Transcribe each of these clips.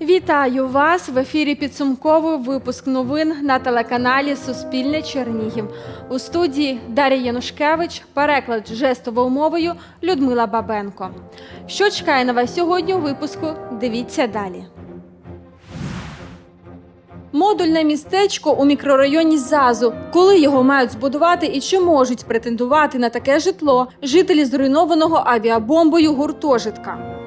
Вітаю вас в ефірі підсумковий випуск новин на телеканалі Суспільне Чернігів. У студії Дар'я Янушкевич, переклад жестовою мовою Людмила Бабенко. Що чекає на вас сьогодні у випуску? Дивіться далі. Модульне містечко у мікрорайоні ЗАЗу. Коли його мають збудувати і чи можуть претендувати на таке житло жителі зруйнованого авіабомбою гуртожитка?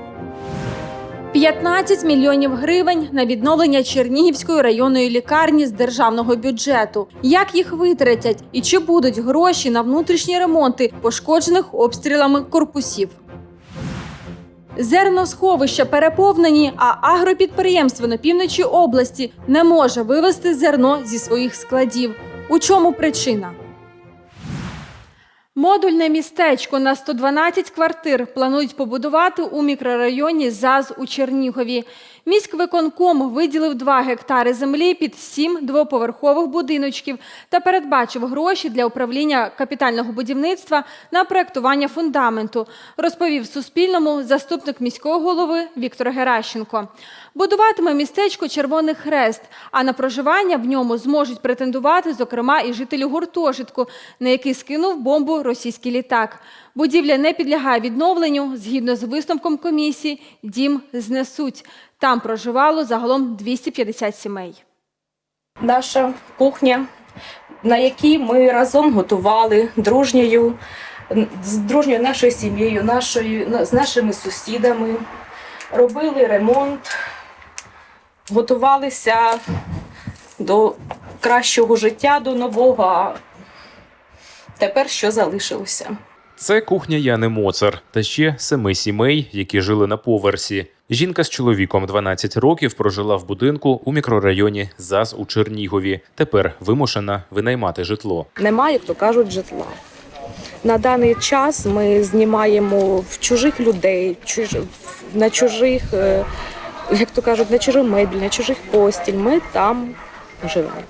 15 мільйонів гривень на відновлення Чернігівської районної лікарні з державного бюджету. Як їх витратять і чи будуть гроші на внутрішні ремонти пошкоджених обстрілами корпусів? Зерносховища переповнені, а агропідприємство на півночі області не може вивезти зерно зі своїх складів. У чому причина? Модульне містечко на 112 квартир планують побудувати у мікрорайоні ЗАЗ у Чернігові. Міськвиконком виділив 2 гектари землі під 7 двоповерхових будиночків та передбачив гроші для управління капітального будівництва на проектування фундаменту, розповів Суспільному заступник міського голови Віктор Геращенко. Будуватиме містечко Червоний Хрест, а на проживання в ньому зможуть претендувати, зокрема, і жителі гуртожитку, на який скинув бомбу російський літак. Будівля не підлягає відновленню. Згідно з висновком комісії, дім знесуть. Там проживало загалом 250 сімей. наша кухня, на якій ми разом готували дружньою, з дружньою нашою сім'єю, нашою, з нашими сусідами, робили ремонт, готувалися до кращого життя, до нового. А тепер що залишилося? Це кухня Яни Моцар та ще семи сімей, які жили на поверсі. Жінка з чоловіком 12 років прожила в будинку у мікрорайоні ЗАЗ у Чернігові. Тепер вимушена винаймати житло. Немає, як то кажуть, житла. На даний час ми знімаємо в чужих людей, чуж... на чужих, е, як то кажуть, на чужих мебіль, на чужих постіль. Ми там живемо.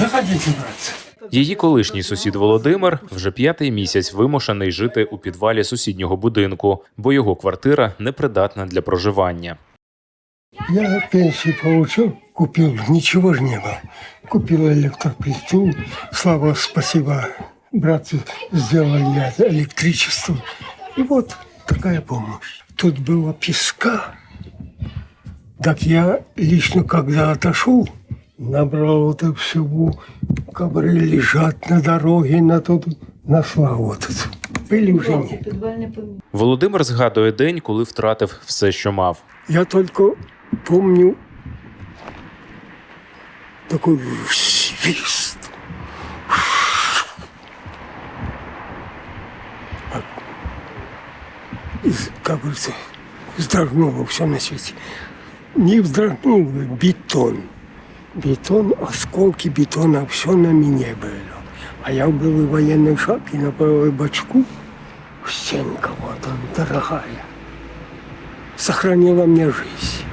Заходите, братцы. Її колишній сусід Володимир вже п'ятий місяць вимушений жити у підвалі сусіднього будинку, бо його квартира непридатна для проживання. Я пенсию получил, купил, ничего же не было. Купил электроплиту, слава спасибо, братцы сделали я электричество. И вот такая помощь. Тут было песка. Так я лично, когда отошел, набрал это всего, ковры лежат на дороге, на тут, нашла вот это. Были уже нет. Володимир згадує день, коли втратив все, що мав. Я только помню такой свист. А- И, как говорится, вздрогнуло все на свете. Не вздрогнуло, бетон. Бетон, осколки бетона, все на мне было. А я был и военной шапке на правой бочку. Стенка вот он, дорогая. Сохранила мне жизнь.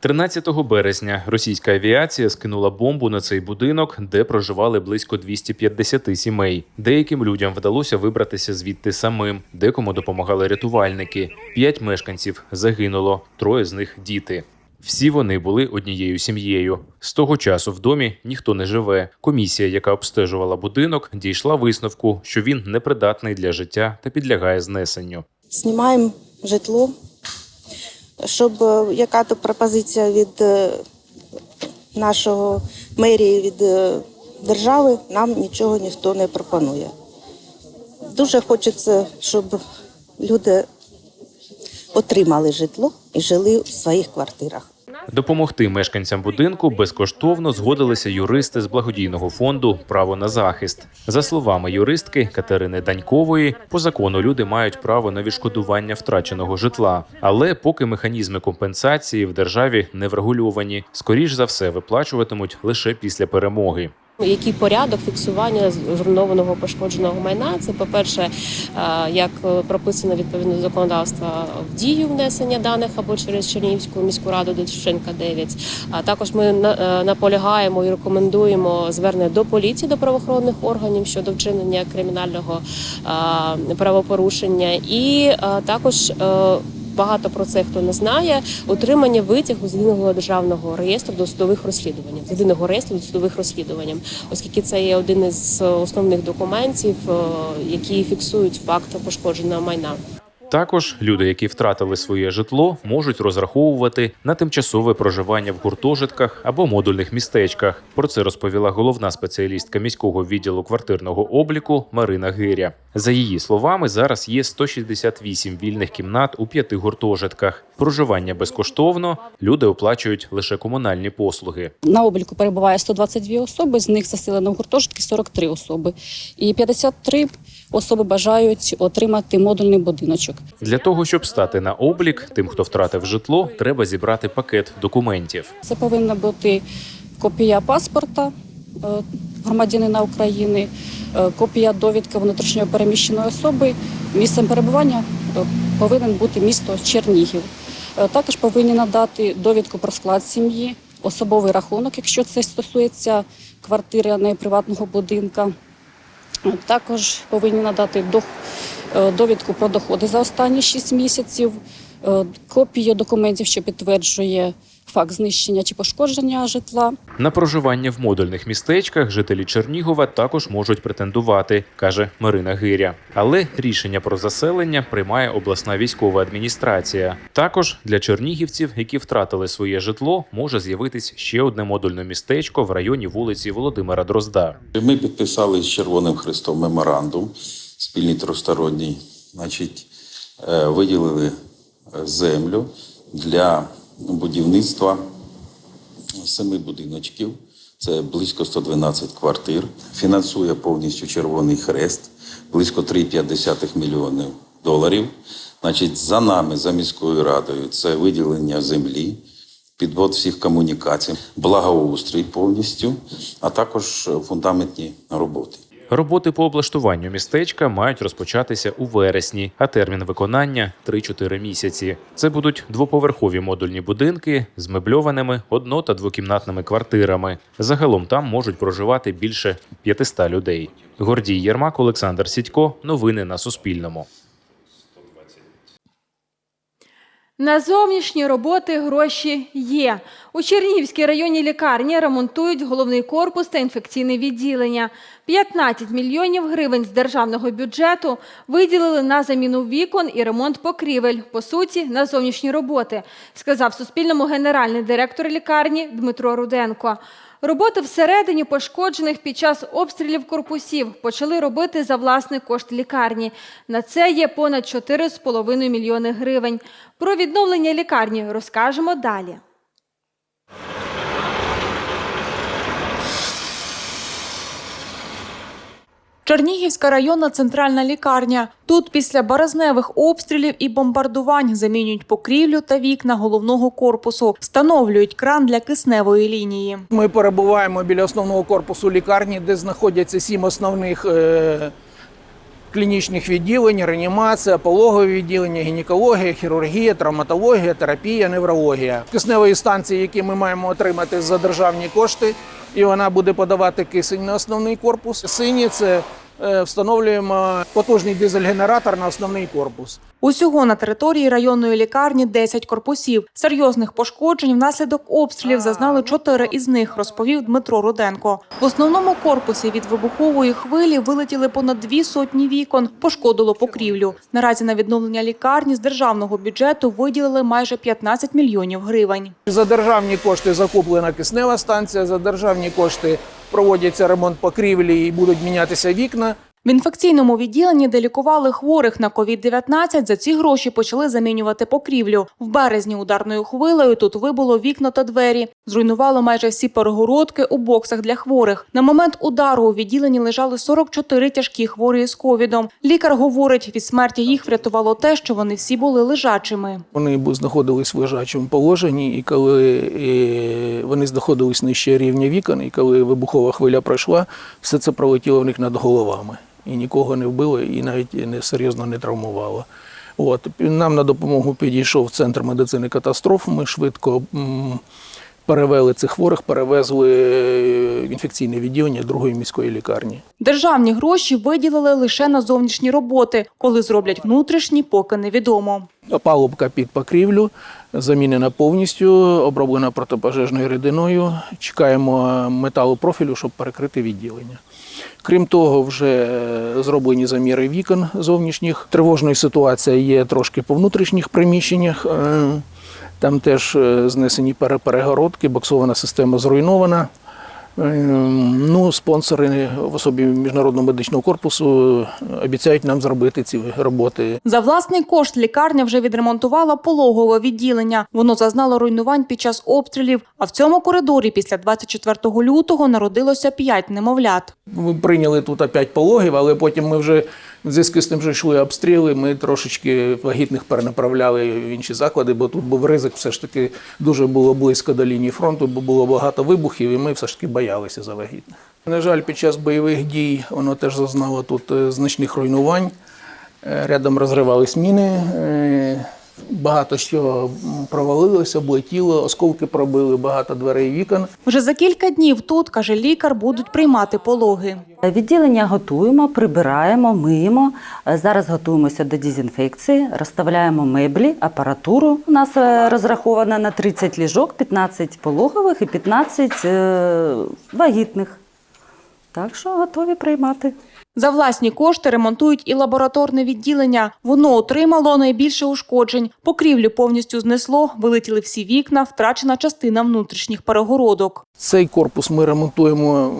13 березня російська авіація скинула бомбу на цей будинок, де проживали близько 250 сімей. Деяким людям вдалося вибратися звідти самим, декому допомагали рятувальники. П'ять мешканців загинуло, троє з них діти. Всі вони були однією сім'єю. З того часу в домі ніхто не живе. Комісія, яка обстежувала будинок, дійшла висновку, що він непридатний для життя та підлягає знесенню. знімаємо житло, щоб е, яка то пропозиція від е, нашого мерії, від е, держави, нам нічого ніхто не пропонує. Дуже хочеться, щоб люди отримали житло і жили в своїх квартирах. Допомогти мешканцям будинку безкоштовно згодилися юристи з благодійного фонду Право на захист. За словами юристки Катерини Данькової, по закону люди мають право на відшкодування втраченого житла. Але поки механізми компенсації в державі не врегульовані, скоріш за все виплачуватимуть лише після перемоги. Який порядок фіксування зруйнованого пошкодженого майна? Це, по-перше, е, як прописано відповідно до законодавства в дію внесення даних або через Чернігівську міську раду до Шевченка 9. А також ми е, наполягаємо і рекомендуємо звернення до поліції, до правоохоронних органів щодо вчинення кримінального е, правопорушення, і також. Багато про це хто не знає. Отримання витягу з єдиного державного реєстру досудових розслідувань, з єдиного реєстру досудових розслідувань, оскільки це є один із основних документів, е, які фіксують факт пошкодженого майна. Також люди, які втратили своє житло, можуть розраховувати на тимчасове проживання в гуртожитках або модульних містечках. Про це розповіла головна спеціалістка міського відділу квартирного обліку Марина Гиря. За її словами, зараз є 168 вільних кімнат у п'яти гуртожитках. Проживання безкоштовно, люди оплачують лише комунальні послуги. На обліку перебуває 122 особи, з них заселено в гуртожитки 43 особи. І 53 особи бажають отримати модульний будиночок. Для того щоб стати на облік, тим, хто втратив житло, треба зібрати пакет документів. Це повинна бути копія паспорта е, громадянина України, е, копія довідки внутрішньо переміщеної особи. Місцем перебування е, повинен бути місто Чернігів. Також повинні надати довідку про склад сім'ї, особовий рахунок, якщо це стосується квартири, а не приватного будинка. Також повинні надати е, довідку про доходи за останні 6 місяців, е, копію документів, що підтверджує факт знищення чи пошкодження житла. На проживання в модульних містечках жителі Чернігова також можуть претендувати, каже Марина Гиря. Але рішення про заселення приймає обласна військова адміністрація. Також для чернігівців, які втратили своє житло, може з'явитись ще одне модульне містечко в районі вулиці Володимира Дрозда. Ми підписали з Червоним Христом меморандум спільний тристоронній. Значить, е, виділили е, землю для будівництва семи будиночків. Це близько 112 квартир. Фінансує повністю Червоний Хрест, близько 3,5 мільйонів доларів. Значить, за нами, за міською радою, це виділення землі, підвод всіх комунікацій, благоустрій повністю, а також фундаментні роботи. Роботи по облаштуванню містечка мають розпочатися у вересні, а термін виконання 3-4 місяці. Це будуть двоповерхові модульні будинки з мебльованими одно- та двокімнатними квартирами. Загалом там можуть проживати більше 500 людей. Гордій Єрмак, Олександр Сідько. Новини на Суспільному. На зовнішні роботи гроші є. У Чернігівській районній лікарні ремонтують головний корпус та інфекційне відділення. 15 мільйонів гривень з державного бюджету виділили на заміну вікон і ремонт покрівель, по суті, на зовнішні роботи, сказав Суспільному генеральний директор лікарні Дмитро Руденко. Роботи всередині пошкоджених під час обстрілів корпусів почали робити за власний кошт лікарні. На це є понад 4,5 мільйони гривень. Про відновлення лікарні розкажемо далі. Чернігівська районна центральна лікарня. Тут після березневих обстрілів і бомбардувань замінюють покрівлю та вікна головного корпусу, встановлюють кран для кисневої лінії. Ми перебуваємо біля основного корпусу лікарні, де знаходяться сім основних е, клінічних відділень: реанімація, пологові відділення, гінекологія, хірургія, травматологія, терапія, неврологія. Кисневої станції, які ми маємо отримати за державні кошти, і вона буде подавати кисень на основний корпус. Сині це е, встановлюємо потужний дизель-генератор на основний корпус. Усього на території районної лікарні 10 корпусів. Серйозних пошкоджень внаслідок обстрілів зазнали чотири із них, розповів Дмитро Руденко. В основному корпусі від вибухової хвилі вилетіли понад дві сотні вікон, пошкодило покрівлю. Наразі на відновлення лікарні з державного бюджету виділили майже 15 мільйонів гривень. За державні кошти закуплена киснева станція, за державні кошти проводяться ремонт покрівлі і будуть мінятися вікна. В інфекційному відділенні, де лікували хворих на COVID-19, за ці гроші почали замінювати покрівлю. В березні ударною хвилею тут вибуло вікна та двері. Зруйнувало майже всі перегородки у боксах для хворих. На момент удару у відділенні лежали 44 тяжкі хворі з ковідом. Лікар говорить, від смерті їх врятувало те, що вони всі були лежачими. Вони знаходились в лежачому положенні, і коли вони знаходились нижче рівня вікон, і коли вибухова хвиля пройшла, все це пролетіло в них над головами. І нікого не вбило, і навіть не серйозно не травмувало. От нам на допомогу підійшов центр медицини катастроф. Ми швидко перевели цих хворих, перевезли е, в інфекційне відділення другої міської лікарні. Державні гроші виділили лише на зовнішні роботи. Коли зроблять внутрішні, поки невідомо. Палубка під покрівлю замінена повністю, оброблена протипожежною рідиною. Чекаємо металопрофілю, щоб перекрити відділення. Крім того, вже е, зроблені заміри вікон зовнішніх. Тривожною ситуація є трошки по внутрішніх приміщеннях. Е, Там теж е, знесені перегородки, боксована система зруйнована. Е, Ну, спонсори в особі міжнародного медичного корпусу е, обіцяють нам зробити ці роботи За власний кошт лікарня вже відремонтувала пологове відділення. Воно зазнало руйнувань під час обстрілів. А в цьому коридорі після 24 лютого народилося п'ять немовлят. Ми прийняли тут опять пологів, але потім ми вже в зв'язку з тим, що йшли обстріли, ми трошечки вагітних перенаправляли в інші заклади, бо тут був ризик, все ж таки дуже було близько до лінії фронту, бо було багато вибухів, і ми все ж таки боялися за вагітних. На жаль, під час бойових дій воно теж зазнало тут е, значних руйнувань. Е, Рядом розривались міни, е, багато що провалилося, облетіло, осколки пробили, багато дверей і вікон. Вже за кілька днів тут, каже лікар, будуть приймати пологи. Відділення готуємо, прибираємо, миємо. Зараз готуємося до дезінфекції, розставляємо меблі, апаратуру. У нас е, розрахована на 30 ліжок, 15 пологових і 15 е, вагітних. Так що готові приймати. За власні кошти ремонтують і лабораторне відділення. Воно отримало найбільше ушкоджень. Покрівлю повністю знесло, вилетіли всі вікна, втрачена частина внутрішніх перегородок. Цей корпус ми ремонтуємо,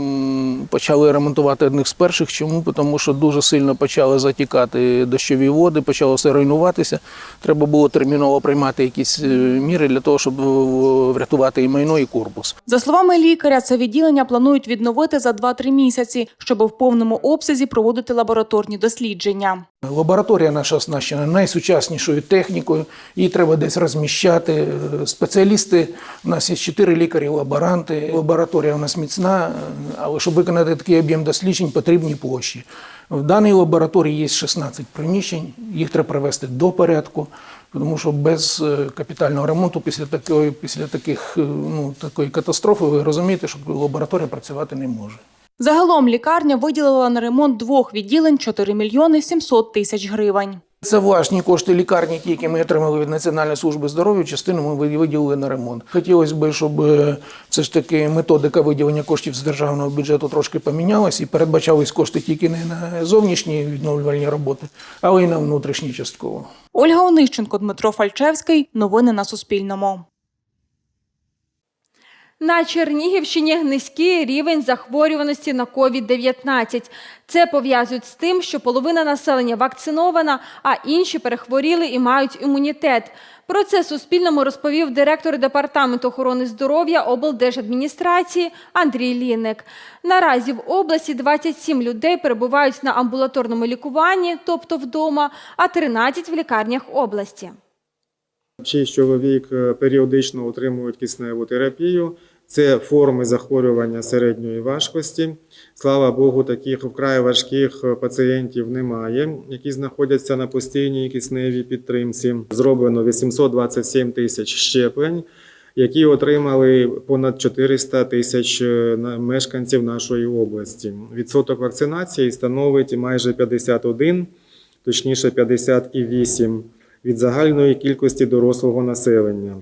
почали ремонтувати одних з перших. Чому? Тому що дуже сильно почали затікати дощові води, почало все руйнуватися. Треба було терміново приймати якісь е, міри для того, щоб е, врятувати і майно, і корпус. За словами лікаря, це відділення планують відновити за 2-3 місяці, щоб в повному обсязі проводити лабораторні дослідження. Лабораторія наша оснащена найсучаснішою технікою, її треба десь розміщати. Спеціалісти, у нас є чотири лікарі-лаборанти. Лабораторія у нас міцна, але щоб виконати такий об'єм досліджень, потрібні площі. В даній лабораторії є 16 приміщень, їх треба привести до порядку. Тому що без е, капітального ремонту після такої, після таких, е, ну, такої катастрофи ви розумієте, що лабораторія працювати не може. Загалом лікарня виділила на ремонт двох відділень 4 мільйони 700 тисяч гривень. Це власні кошти лікарні, ті, які ми отримали від Національної служби здоров'я, частину ми виділили на ремонт. Хотілося б, щоб е, все ж таки методика виділення коштів з державного бюджету трошки помінялась і передбачались кошти тільки не на зовнішні відновлювальні роботи, але й на внутрішні частково. Ольга Онищенко, Дмитро Фальчевський. Новини на Суспільному. На Чернігівщині низький рівень захворюваності на COVID-19. Це пов'язують з тим, що половина населення вакцинована, а інші перехворіли і мають імунітет. Про це Суспільному розповів директор департаменту охорони здоров'я облдержадміністрації Андрій Лінник. Наразі в області 27 людей перебувають на амбулаторному лікуванні, тобто вдома, а 13 в лікарнях області. Шість чоловік е, періодично отримують кисневу терапію. Це форми захворювання середньої важкості. Слава Богу, таких вкрай важких е, пацієнтів немає, які знаходяться на постійній кисневій підтримці. Зроблено 827 тисяч щеплень, які отримали понад 400 тисяч е, мешканців нашої області. Відсоток вакцинації становить майже 51, точніше 58 від загальної кількості дорослого населення.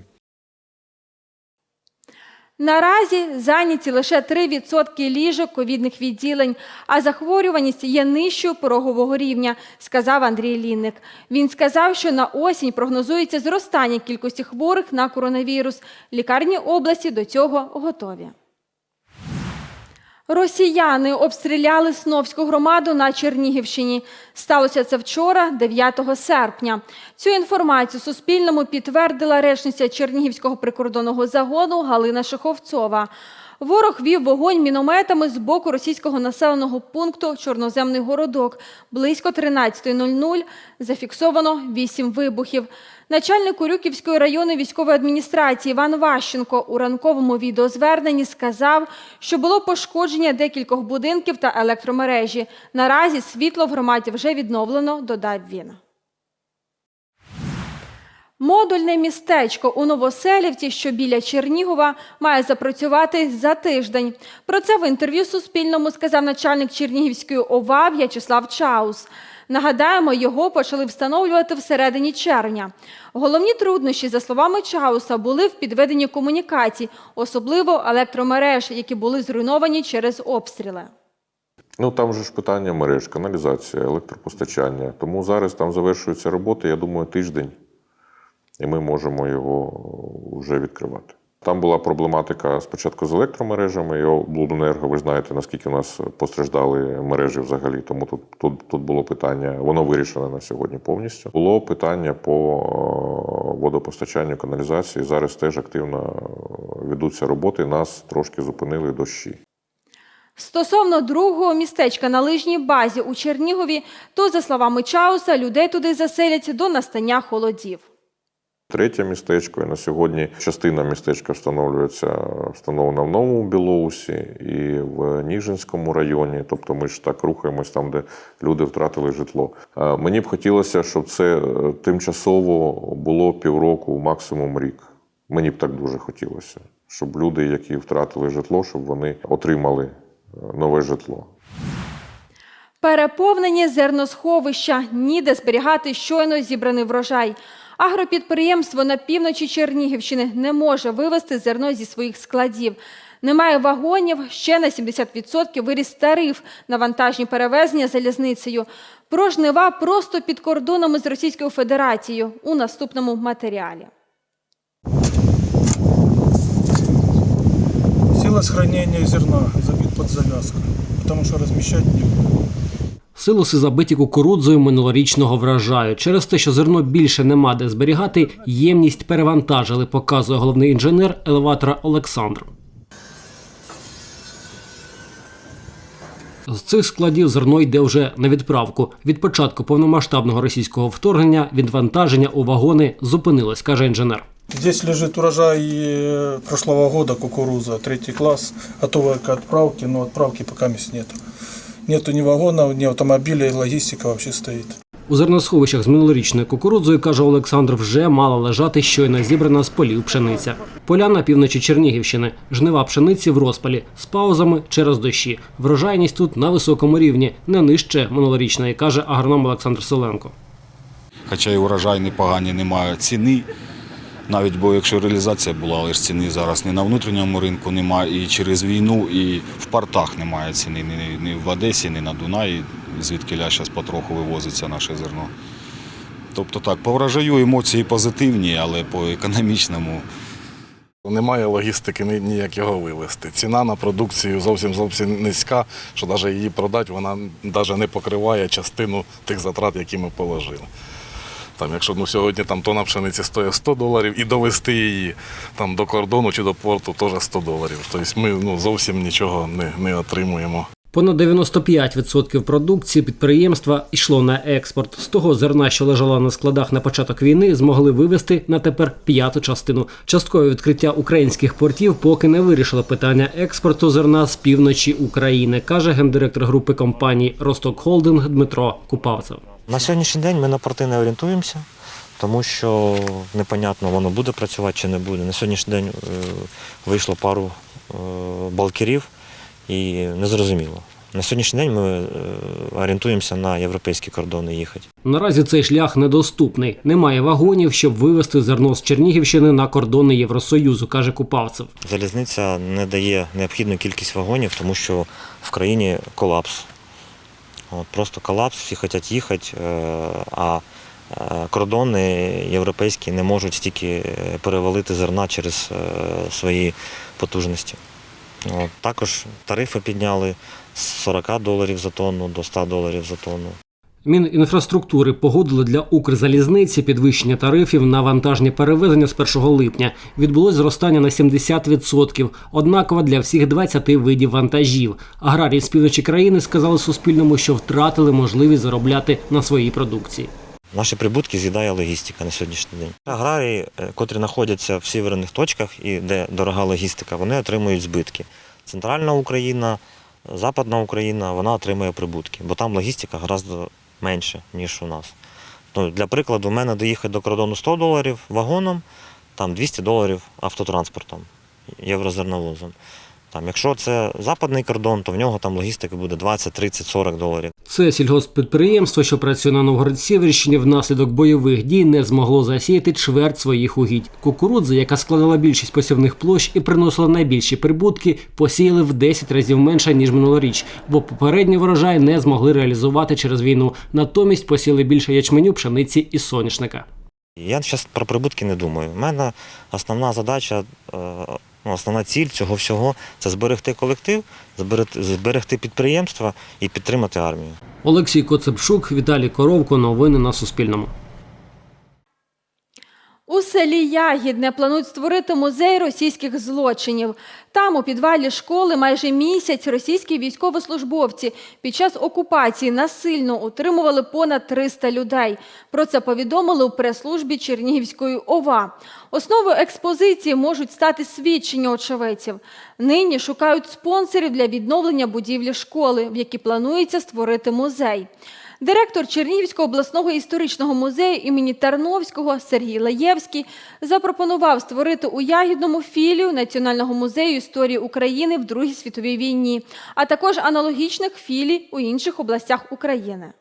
Наразі зайняті лише 3% ліжок ковідних відділень, а захворюваність є нижчою порогового рівня, сказав Андрій Лінник. Він сказав, що на осінь прогнозується зростання кількості хворих на коронавірус. Лікарні області до цього готові. Росіяни обстріляли Сновську громаду на Чернігівщині. Сталося це вчора, 9 серпня. Цю інформацію Суспільному підтвердила речниця Чернігівського прикордонного загону Галина Шеховцова. Ворог вів вогонь мінометами з боку російського населеного пункту Чорноземний городок. Близько 13.00 зафіксовано 8 вибухів. Начальник Урюківської районної військової адміністрації Іван Ващенко у ранковому відеозверненні сказав, що було пошкодження декількох будинків та електромережі. Наразі світло в громаді вже відновлено, додав він. Модульне містечко у Новоселівці, що біля Чернігова, має запрацювати за тиждень. Про це в інтерв'ю Суспільному сказав начальник Чернігівської ОВА В'ячеслав Чаус. Нагадаємо, його почали встановлювати всередині червня. Головні труднощі, за словами Чауса, були в підведенні комунікацій, особливо електромереж, які були зруйновані через обстріли. Ну там же ж питання мереж, каналізація, електропостачання. Тому зараз там завершується робота, я думаю, тиждень, і ми можемо його вже відкривати. Там була проблематика спочатку з електромережами і обленерго. Ви знаєте, наскільки у нас постраждали мережі взагалі. Тому тут, тут, тут було питання, воно вирішено на сьогодні повністю. Було питання по е, водопостачанню, каналізації. Зараз теж активно е, ведуться роботи. Нас трошки зупинили дощі. Стосовно другого містечка на лижній базі у Чернігові, то, за словами Чауса, людей туди заселять до настання холодів. Третє містечко і на сьогодні частина містечка встановлюється встановлена в новому Білоусі і в Ніжинському районі. Тобто ми ж так рухаємось там, де люди втратили житло. Е, Мені б хотілося, щоб це е, тимчасово було півроку, максимум рік. Мені б так дуже хотілося, щоб люди, які втратили житло, щоб вони отримали е, нове житло. Переповнені зерносховища, ніде зберігати щойно зібраний врожай. Агропідприємство на півночі Чернігівщини не може вивезти зерно зі своїх складів. Немає вагонів, ще на 70% виріс тариф на вантажні перевезення залізницею. Про жнива просто під кордонами з Російською Федерацією у наступному матеріалі. Сила сохранения зерна забит под завязку, потому что размещать некуда. Силоси забиті кукурудзою минулорічного врожаю. Через те, що зерно більше нема де зберігати, ємність перевантажили, показує головний інженер елеватора Олександр. З цих складів зерно йде вже на відправку. Від початку повномасштабного російського вторгнення відвантаження у вагони зупинилось, каже інженер. Здесь лежит урожай э, прошлого года кукуруза, третий класс, готовая к отправке, но отправки пока нету. Нету ни вагонов, ни автомобилей, логистика вообще стоит. У зерносховищах з минулорічною кукурудзою, каже Олександр, вже мала лежати щойно зібрана з полів пшениця. Поля на півночі Чернігівщини, жнива пшениці в розпалі, з паузами через дощі. Врожайність тут на високому рівні, не нижче минулорічної, каже агроном Олександр Соленко. Хоча і урожай непогані, немає ціни. Навіть бо якщо реалізація була, але ж ціни зараз ні на внутрішньому ринку немає, і через війну, і в портах немає ціни ні, в Одесі, ні на Дунаї, звідки зараз потроху вивозиться наше зерно. Тобто так, по врожаю емоції позитивні, але по економічному Немає логістики ні- ніяк його вивезти. Ціна на продукцію зовсім зовсім низька, що навіть її продати, вона навіть не покриває частину тих затрат, які ми положили. Там, якщо ну, сьогодні там, тонна пшениці стоїть 100 доларів і довести її там, до кордону чи до порту теж 100 доларів. Тобто ми ну, зовсім нічого не, не отримуємо. Понад 95% продукції підприємства йшло на експорт. З того зерна, що лежало на складах на початок війни, змогли вивезти на тепер п'яту частину. Часткове відкриття українських портів поки не вирішило питання експорту зерна з півночі України, каже гендиректор групи компаній Росток Холдинг Дмитро Купавцев. На сьогоднішній день ми на порти не орієнтуємося, тому що непонятно, воно буде працювати чи не буде. На сьогоднішній день е, вийшло пару е, балкерів і незрозуміло. На сьогоднішній день ми е, орієнтуємося на європейські кордони їхати. Наразі цей шлях недоступний. Немає вагонів, щоб вивезти зерно з Чернігівщини на кордони Євросоюзу, каже Купавцев. Залізниця не дає необхідну кількість вагонів, тому що в країні колапс. От, просто колапс, всі хочуть їхати, е, а е, кордони європейські не можуть стільки е, перевалити зерна через свої потужності. От, також тарифи підняли з 40 доларів за тонну до 100 доларів за тонну. Мінінфраструктури погодили для Укрзалізниці підвищення тарифів на вантажні перевезення з 1 липня. Відбулось зростання на 70%, однаково для всіх 20 видів вантажів. Аграрії з півночі країни сказали Суспільному, що втратили можливість заробляти на своїй продукції. Наші прибутки з'їдає логістика на сьогоднішній день. Аграрії, е, котрі знаходяться в сіверних точках і де дорога логістика, вони отримують збитки. Центральна Україна, Западна Україна, вона отримує прибутки, бо там логістика гораздо менше, ніж у нас. Ну, для прикладу, у мене доїхати до кордону 100 доларів вагоном, там 200 доларів автотранспортом, єврозерновозом. Там, якщо це западний кордон, то в нього там логістика буде 20, 30, 40 доларів. Це сільгосппідприємство, що працює на Новгород-Сіверщині, внаслідок бойових дій не змогло засіяти чверть своїх угідь. Кукурудзи, яка складала більшість посівних площ і приносила найбільші прибутки, посіяли в 10 разів менше ніж минулоріч, бо попередній врожай не змогли реалізувати через війну. Натомість посіяли більше ячменю, пшениці і соняшника. Я зараз про прибутки не думаю. У мене основна задача, е, ну, основна ціль цього всього це зберегти колектив, зберегти, зберегти підприємства і підтримати армію. Олексій Коцепшук, Віталій Коровко. Новини на Суспільному. У селі Ягідне планують створити музей російських злочинів. Там, у підвалі школи, майже місяць російські військовослужбовці під час окупації насильно утримували понад 300 людей. Про це повідомили у прес-службі Чернігівської ОВА. Основою експозиції можуть стати свідчення очевидців. Нині шукають спонсорів для відновлення будівлі школи, в якій планується створити музей. Директор Чернігівського обласного історичного музею імені Тарновського Сергій Лаєвський запропонував створити у Ягідному філію Національного музею історії України в Другій світовій війні, а також аналогічних філій у інших областях України.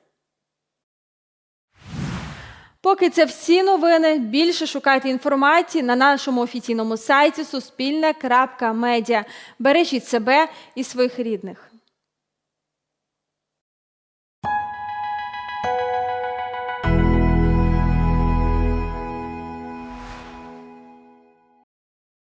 Поки це всі новини. Більше шукайте інформації на нашому офіційному сайті Суспільне.Медіа. Бережіть себе і своїх рідних.